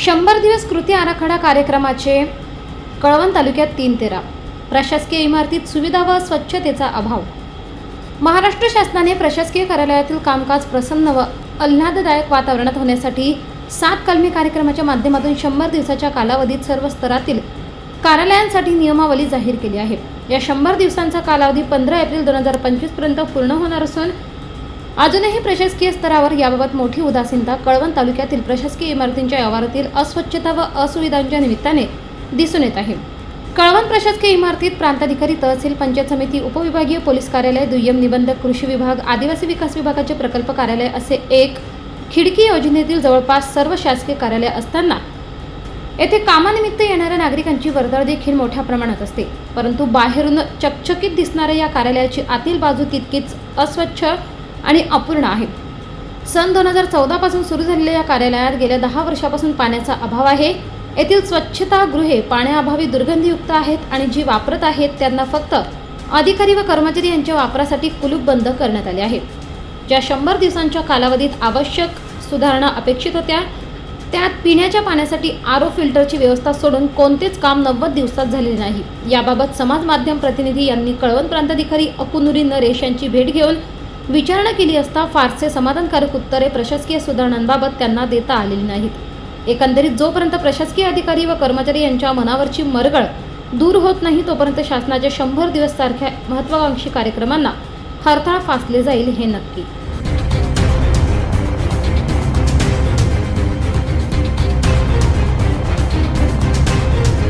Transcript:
शंभर दिवस कृती आराखडा कार्यक्रमाचे कळवण तालुक्यात तीन तेरा. प्रशासकीय इमारतीत सुविधा व स्वच्छतेचा अभाव. महाराष्ट्र शासनाने प्रशासकीय कार्यालयातील कामकाज प्रसन्न व आल्हाददायक वातावरणात होण्यासाठी सात कलमी कार्यक्रमाच्या माध्यमातून शंभर दिवसाच्या कालावधीत सर्व स्तरातील कार्यालयांसाठी नियमावली जाहीर केली आहे. या शंभर दिवसांचा कालावधी पंधरा एप्रिल दोन हजार पंचवीसपर्यंत पूर्ण होणार असून अजूनही प्रशासकीय स्तरावर याबाबत मोठी उदासीनता कळवण तालुक्यातील प्रशासकीय इमारतींच्या व्यवहारातील अस्वच्छता व असुविधांच्या निमित्ताने दिसून येत आहे. कळवण प्रशासकीय इमारतीत प्रांताधिकारी तहसील पंचायत समिती उपविभागीय पोलीस कार्यालय दुय्यम निबंधक कृषी विभाग आदिवासी विकास विभागाचे प्रकल्प कार्यालय असे एक खिडकी योजनेतील जवळपास सर्व शासकीय कार्यालय असताना येथे कामानिमित्त येणाऱ्या नागरिकांची वर्दळ देखील मोठ्या प्रमाणात असते. परंतु बाहेरून चकचकीत दिसणाऱ्या या कार्यालयाची आतील बाजू तितकीच अस्वच्छ आणि अपूर्ण आहे. सन दोन हजार चौदापासून सुरू झालेल्या या कार्यालयात गेल्या दहा वर्षापासून पाण्याचा अभाव आहे. येथील स्वच्छतागृहे पाण्याअभावी दुर्गंधीयुक्त आहेत आणि जी वापरत आहेत त्यांना फक्त अधिकारी व कर्मचारी यांच्या वापरासाठी कुलूप बंद करण्यात आले आहे ज्या शंभर दिवसांच्या कालावधीत आवश्यक सुधारणा अपेक्षित होत्या त्यात पिण्याच्या पाण्यासाठी आरो फिल्टरची व्यवस्था सोडून कोणतेच काम नव्वद दिवसात झालेले नाही. याबाबत समाज माध्यम प्रतिनिधी यांनी कळवण प्रांताधिकारी अकुनुरी नरेश यांची भेट घेऊन विचारणा केली असता फारसे समाधानकारक उत्तरे प्रशासकीय सुधारणांबाबत त्यांना देता आलेली नाहीत. एकंदरीत जोपर्यंत प्रशासकीय अधिकारी व कर्मचारी यांच्या मनावरची मरगळ दूर होत नाही तोपर्यंत शासनाच्या शंभर दिवस सारख्या महत्वाकांक्षी कार्यक्रमांना हरताळ फासले जाईल हे नक्की.